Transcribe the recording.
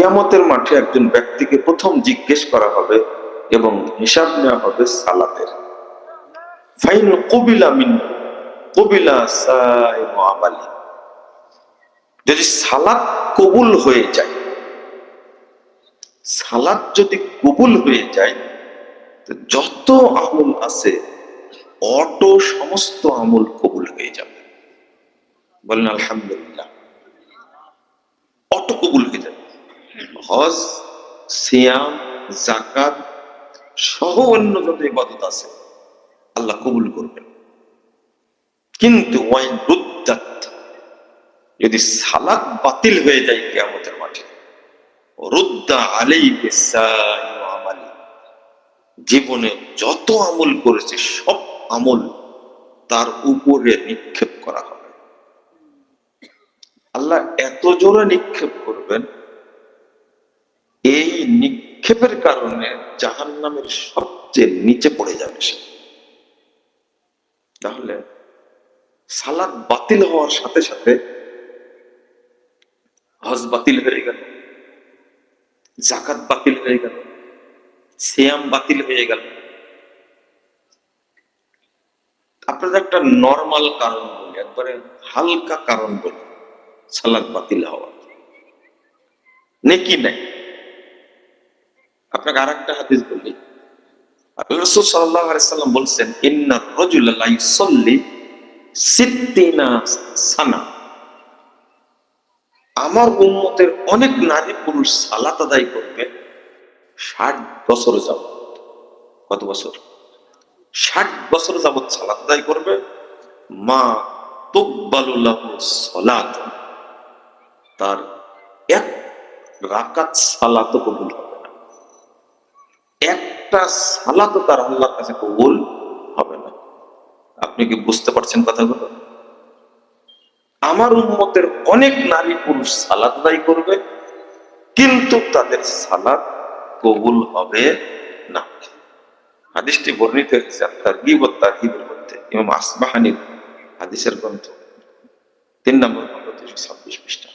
কিয়ামতের মাঠে একজন ব্যক্তিকে প্রথম জিজ্ঞেস করা হবে এবং হিসাব নেওয়া হবে সালাতের। ফাইন কবিলা মিন, কবিলা আমালি যদি সালাত কবুল হয়ে যায়, সালাত যদি কবুল হয়ে যায় যত আমল আছে, অটো সমস্ত আমল কবুল হয়ে যাবে। বলেন, আলহামদুলিল্লাহ। অটো কবুল হয়ে যাবে। হজ, সিয়াম জাকাত সহ অন্য যত ইবাদত আছে, আল্লাহ কবুল করবেন। কিন্তু যদি সালাত বাতিল হয়ে যায় কিয়ামতের মাঠে, রুদ্দা আলাই আমালি, জীবনে যত আমল করেছে, সব আমল তার উপরে নিক্ষেপ করা হবে। আল্লাহ এত জোরে নিক্ষেপ করবেন এই নিক্ষেপের কারণে জাহান নামের সবচেয়ে নিচে পড়ে যাবে সে। তাহলে সালাদ বাতিল হওয়ার সাথে সাথে হজ বাতিল হয়ে গেল জাকাত বাতিল হয়ে গেল, সিয়াম বাতিল হয়ে গেল। আপনাদের একটা নর্মাল কারণ বলি, একবারে হালকা কারণ বলি, সালাদ বাতিল হওয়া। নেকি নাই। আপনাকে আর একটা হাদিস বলি। রসুল সাল্লাম বলছেন আমার উন্মতের অনেক নারী পুরুষ সালাত আদায় করবে ষাট বছর কত বছর? ষাট বছর যাবত সালাত আদায় করবে। মা তুকবালুল্লাহ সলাত। তার এক রাকাত সালাত কবুল একটা সালাত তার আল্লাহর কাছে কবুল হবে না। আপনি কি বুঝতে পারছেন কথাগুলো? আমার উন্মতের অনেক নারী পুরুষ সালাত আদায় করবে, কিন্তু তাদের সালাত কবুল হবে না। হাদিসটি বর্ণিত হয়েছে তার গিব তার গিবের মধ্যে, ইমাম আসবাহানির হাদিসের গ্রন্থ। তিন নম্বর খন্ড দুশো ছাব্বিশ পৃষ্ঠা।